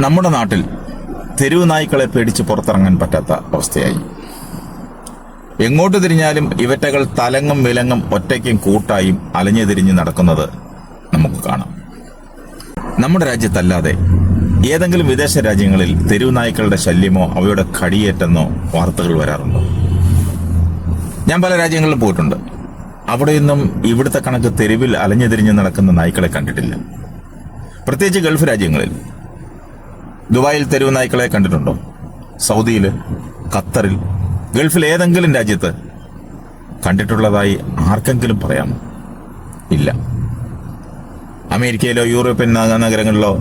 നമ്മുടെ നാട്ടിൽ തെരുവ് നായ്ക്കളെ പേടിച്ച് പുറത്തിറങ്ങാൻ പറ്റാത്ത അവസ്ഥയായി. എങ്ങോട്ട് തിരിഞ്ഞാലും ഇവറ്റകൾ തലങ്ങും വിലങ്ങും ഒറ്റയ്ക്കും കൂട്ടായും അലഞ്ഞു തിരിഞ്ഞ് നടക്കുന്നത് നമുക്ക് കാണാം. നമ്മുടെ രാജ്യത്തല്ലാതെ ഏതെങ്കിലും വിദേശ രാജ്യങ്ങളിൽ തെരുവ് നായ്ക്കളുടെ ശല്യമോ അവയുടെ കടിയേറ്റെന്നോ വാർത്തകൾ വരാറുണ്ടോ? ഞാൻ പല രാജ്യങ്ങളിലും പോയിട്ടുണ്ട്. അവിടെയൊന്നും ഇവിടുത്തെ കണക്ക് തെരുവിൽ അലഞ്ഞു തിരിഞ്ഞ് നടക്കുന്ന നായ്ക്കളെ കണ്ടിട്ടില്ല. പ്രത്യേകിച്ച് ഗൾഫ് രാജ്യങ്ങളിൽ ദുബായിൽ തെരുവ് നായ്ക്കളെ കണ്ടിട്ടുണ്ടോ? സൗദിയിൽ ഖത്തറിൽ ഗൾഫിൽ ഏതെങ്കിലും രാജ്യത്ത് കണ്ടിട്ടുള്ളതായി ആർക്കെങ്കിലും പറയാമോ? ഇല്ല. അമേരിക്കയിലോ യൂറോപ്യൻ നഗരങ്ങളിലോ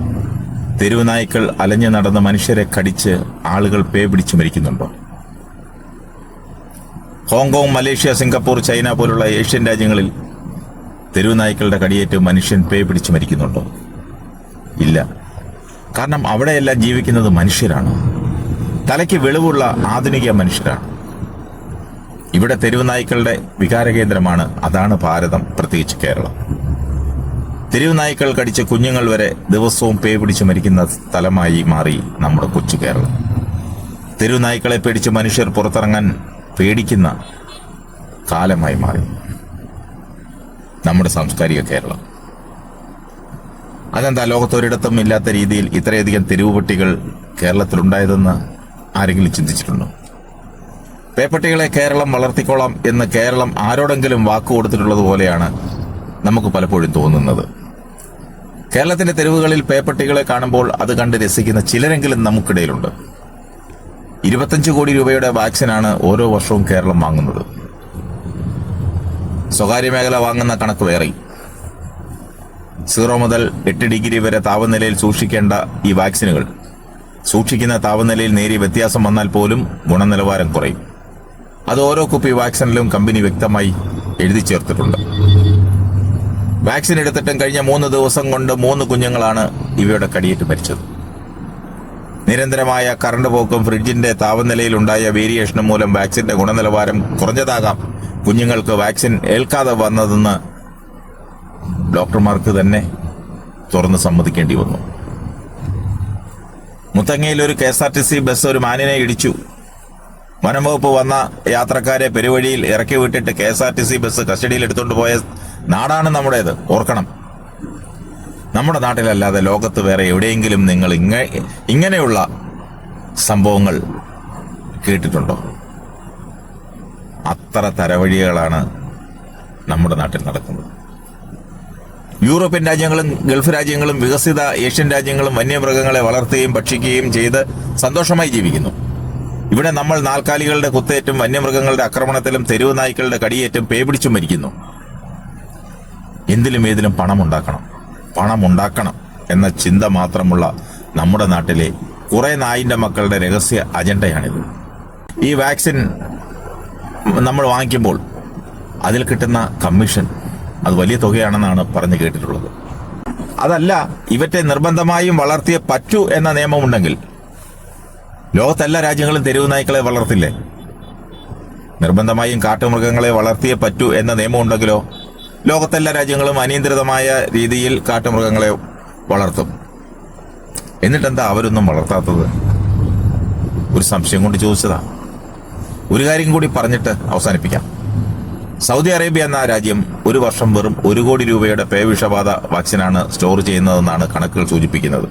തെരുവ് നായ്ക്കൾ അലഞ്ഞു നടന്ന മനുഷ്യരെ കടിച്ച് ആളുകൾ പേ പിടിച്ചു മരിക്കുന്നുണ്ടോ? Hong Kong Malaysia Singapore China പോലുള്ള ഏഷ്യൻ രാജ്യങ്ങളിൽ തെരുവ് നായ്ക്കളുടെ കടിയേറ്റ് മനുഷ്യൻ പേ പിടിച്ചു മരിക്കുന്നുണ്ടോ? ഇല്ല. കാരണം അവിടെയെല്ലാം ജീവിക്കുന്നത് മനുഷ്യരാണ്. തലയ്ക്ക് വെളിവുള്ള ആധുനിക മനുഷ്യരാണ്. ഇവിടെ തെരുവ് നായ്ക്കളുടെ വികാരകേന്ദ്രമാണ് അതാണ് ഭാരതം പ്രത്യേകിച്ച് കേരളം. തെരുവ് നായ്ക്കൾ കടിച്ച കുഞ്ഞുങ്ങൾ വരെ ദിവസവും പേ പിടിച്ച് മരിക്കുന്ന സ്ഥലമായി മാറി നമ്മുടെ കൊച്ചു കേരളം. തെരുവ് നായ്ക്കളെ പേടിച്ച് മനുഷ്യർ പുറത്തിറങ്ങാൻ പേടിക്കുന്ന കാലമായി മാറി. നമ്മുടെ സാംസ്കാരിക കേരളം. അതെന്താ ലോകത്തൊരിടത്തും ഇല്ലാത്ത രീതിയിൽ ഇത്രയധികം തെരുവുപട്ടികൾ കേരളത്തിലുണ്ടായതെന്ന് ആരെങ്കിലും ചിന്തിച്ചിട്ടുണ്ടോ? പേപ്പട്ടികളെ കേരളം വളർത്തിക്കോളാം എന്ന് കേരളം ആരോടെങ്കിലും വാക്കു കൊടുത്തിട്ടുള്ളത് പോലെയാണ് നമുക്ക് പലപ്പോഴും തോന്നുന്നത്. കേരളത്തിന്റെ തെരുവുകളിൽ പേപ്പട്ടികളെ കാണുമ്പോൾ അത് കണ്ട് രസിക്കുന്ന ചിലരെങ്കിലും നമുക്കിടയിലുണ്ട്. ഇരുപത്തഞ്ച് കോടി രൂപയുടെ വാക്സിനാണ് ഓരോ വർഷവും കേരളം വാങ്ങുന്നത്. സ്വകാര്യ മേഖല വാങ്ങുന്ന കണക്ക് വേറെ സീറോ മുതൽ എട്ട് ഡിഗ്രി വരെ താപനിലയിൽ സൂക്ഷിക്കേണ്ട ഈ വാക്സിനുകൾ. സൂക്ഷിക്കുന്ന താപനിലയിൽ നേരിയ വ്യത്യാസം വന്നാൽ പോലും ഗുണനിലവാരം കുറയും. അത് ഓരോ കുപ്പി വാക്സിനിലും കമ്പനി വ്യക്തമായി എഴുതി ചേർത്തിട്ടുണ്ട്. വാക്സിൻ എടുത്തിട്ടും കഴിഞ്ഞ മൂന്ന് ദിവസം കൊണ്ട് മൂന്ന് കുഞ്ഞുങ്ങളാണ് ഇവയുടെ കടിയേറ്റ് മരിച്ചത്. നിരന്തരമായ കറണ്ട് പോക്കും ഫ്രിഡ്ജിന്റെ താപനിലയിൽ ഉണ്ടായ വേരിയേഷനും മൂലം വാക്സിന്റെ ഗുണനിലവാരം കുറഞ്ഞതാകാം കുഞ്ഞുങ്ങൾക്ക് വാക്സിൻ ഏൽക്കാതെ വന്നതെന്ന് ഡോക്ടർമാർക്ക് തന്നെ തുറന്ന് സമ്മതിക്കേണ്ടി വന്നു. മുത്തങ്ങയിൽ ഒരു K S R T C bus ഒരു മാനിനെ ഇടിച്ചു. വനംവകുപ്പ് വന്ന യാത്രക്കാരെ പെരുവഴിയിൽ ഇറക്കി വിട്ടിട്ട് K S R T C bus കസ്റ്റഡിയിൽ എടുത്തുകൊണ്ട് പോയ നാടാണ് നമ്മുടേത്. ഓർക്കണം. നമ്മുടെ നാട്ടിലല്ലാതെ ലോകത്ത് വേറെ എവിടെയെങ്കിലും നിങ്ങൾ ഇങ്ങ ഇങ്ങനെയുള്ള സംഭവങ്ങൾ കേട്ടിട്ടുണ്ടോ? അത്ര തരവഴികളാണ് നമ്മുടെ നാട്ടിൽ നടക്കുന്നത്. യൂറോപ്യൻ രാജ്യങ്ങളും ഗൾഫ് രാജ്യങ്ങളും വികസിത ഏഷ്യൻ രാജ്യങ്ങളും വന്യമൃഗങ്ങളെ വളർത്തുകയും ഭക്ഷിക്കുകയും ചെയ്ത് സന്തോഷമായി ജീവിക്കുന്നു. ഇവിടെ നമ്മൾ നാൽക്കാലികളുടെ കുത്തേറ്റും വന്യമൃഗങ്ങളുടെ ആക്രമണത്തിലും തെരുവ് നായ്ക്കളുടെ കടിയേറ്റും പേപിടിച്ചും മരിക്കുന്നു. എന്തിലും ഏതിലും പണം ഉണ്ടാക്കണം പണം ഉണ്ടാക്കണം എന്ന ചിന്ത മാത്രമുള്ള നമ്മുടെ നാട്ടിലെ കുറെ നായിന്റെ മക്കളുടെ രഹസ്യ അജണ്ടയാണിത്. ഈ വാക്സിൻ നമ്മൾ വാങ്ങിക്കുമ്പോൾ അതിൽ കിട്ടുന്ന കമ്മീഷൻ അത് വലിയ തുകയാണെന്നാണ് പറഞ്ഞു കേട്ടിട്ടുള്ളത്. അതല്ല ഇവറ്റെ നിർബന്ധമായും വളർത്തിയേ പറ്റൂ എന്ന നിയമമുണ്ടെങ്കിൽ ലോകത്തെല്ലാ രാജ്യങ്ങളും തെരുവ് നായ്ക്കളെ വളർത്തില്ലേ? നിർബന്ധമായും കാട്ടുമൃഗങ്ങളെ വളർത്തിയേ പറ്റൂ എന്ന നിയമമുണ്ടെങ്കിലോ ലോകത്തെല്ലാ രാജ്യങ്ങളും അനിയന്ത്രിതമായ രീതിയിൽ കാട്ടുമൃഗങ്ങളെ വളർത്തും. എന്നിട്ടെന്താ അവരൊന്നും വളർത്താത്തത്? ഒരു സംശയം കൊണ്ട് ചോദിച്ചതാ. ഒരു കാര്യം കൂടി പറഞ്ഞിട്ട് അവസാനിപ്പിക്കാം. സൗദി അറേബ്യ എന്ന രാജ്യം ഒരു വർഷം വെറും ഒരു കോടി രൂപയുടെ പേവിഷബാധ വാക്സിനാണ് സ്റ്റോർ ചെയ്യുന്നതെന്നാണ് കണക്കുകൾ സൂചിപ്പിക്കുന്നത്.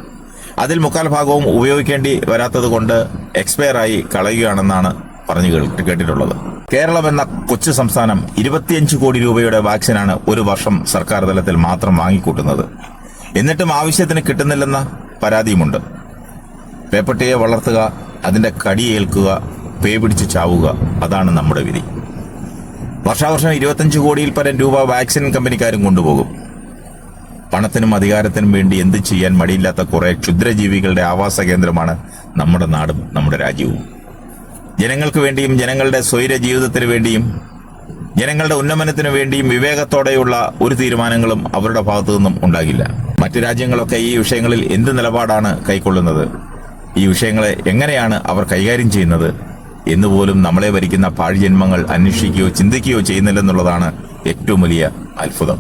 അതിൽ മുക്കാൽ ഭാഗവും ഉപയോഗിക്കേണ്ടി വരാത്തത് കൊണ്ട് എക്സ്പയറായി കളയുകയാണെന്നാണ് പറഞ്ഞു കേട്ടിട്ടുള്ളത്. കേരളം എന്ന കൊച്ചു സംസ്ഥാനം ഇരുപത്തിയഞ്ച് കോടി രൂപയുടെ വാക്സിനാണ് ഒരു വർഷം സർക്കാർ തലത്തിൽ മാത്രം വാങ്ങിക്കൂട്ടുന്നത്. എന്നിട്ടും ആവശ്യത്തിന് കിട്ടുന്നില്ലെന്ന പരാതിയുമുണ്ട്. പേപ്പട്ടിയെ വളർത്തുക അതിന്റെ കടിയേൽക്കുക പേ പിടിച്ച് ചാവുക അതാണ് നമ്മുടെ വിധി. വർഷാവർഷം ഇരുപത്തഞ്ച് കോടിയിൽ പരം രൂപ വാക്സിൻ കമ്പനിക്കാരും കൊണ്ടുപോകും. പണത്തിനും അധികാരത്തിനും വേണ്ടി എന്ത് ചെയ്യാൻ മടിയില്ലാത്ത കുറെ ക്ഷുദ്രജീവികളുടെ ആവാസ കേന്ദ്രമാണ് നമ്മുടെ നാടും നമ്മുടെ രാജ്യവും. ജനങ്ങൾക്ക് വേണ്ടിയും ജനങ്ങളുടെ സ്വൈര ജീവിതത്തിന് വേണ്ടിയും ജനങ്ങളുടെ ഉന്നമനത്തിനു വേണ്ടിയും വിവേകത്തോടെയുള്ള ഒരു തീരുമാനങ്ങളും അവരുടെ ഭാഗത്തു നിന്നും ഉണ്ടാകില്ല. മറ്റു രാജ്യങ്ങളൊക്കെ ഈ വിഷയങ്ങളിൽ എന്ത് നിലപാടാണ് കൈക്കൊള്ളുന്നത്? ഈ വിഷയങ്ങളെ എങ്ങനെയാണ് അവർ കൈകാര്യം ചെയ്യുന്നത്? എന്നുപോലും നമ്മളെ ഭരിക്കുന്ന പാഴ്ജന്മങ്ങൾ അന്വേഷിക്കുകയോ ചിന്തിക്കുകയോ ചെയ്യുന്നില്ലെന്നുള്ളതാണ് ഏറ്റവും വലിയ അത്ഭുതം.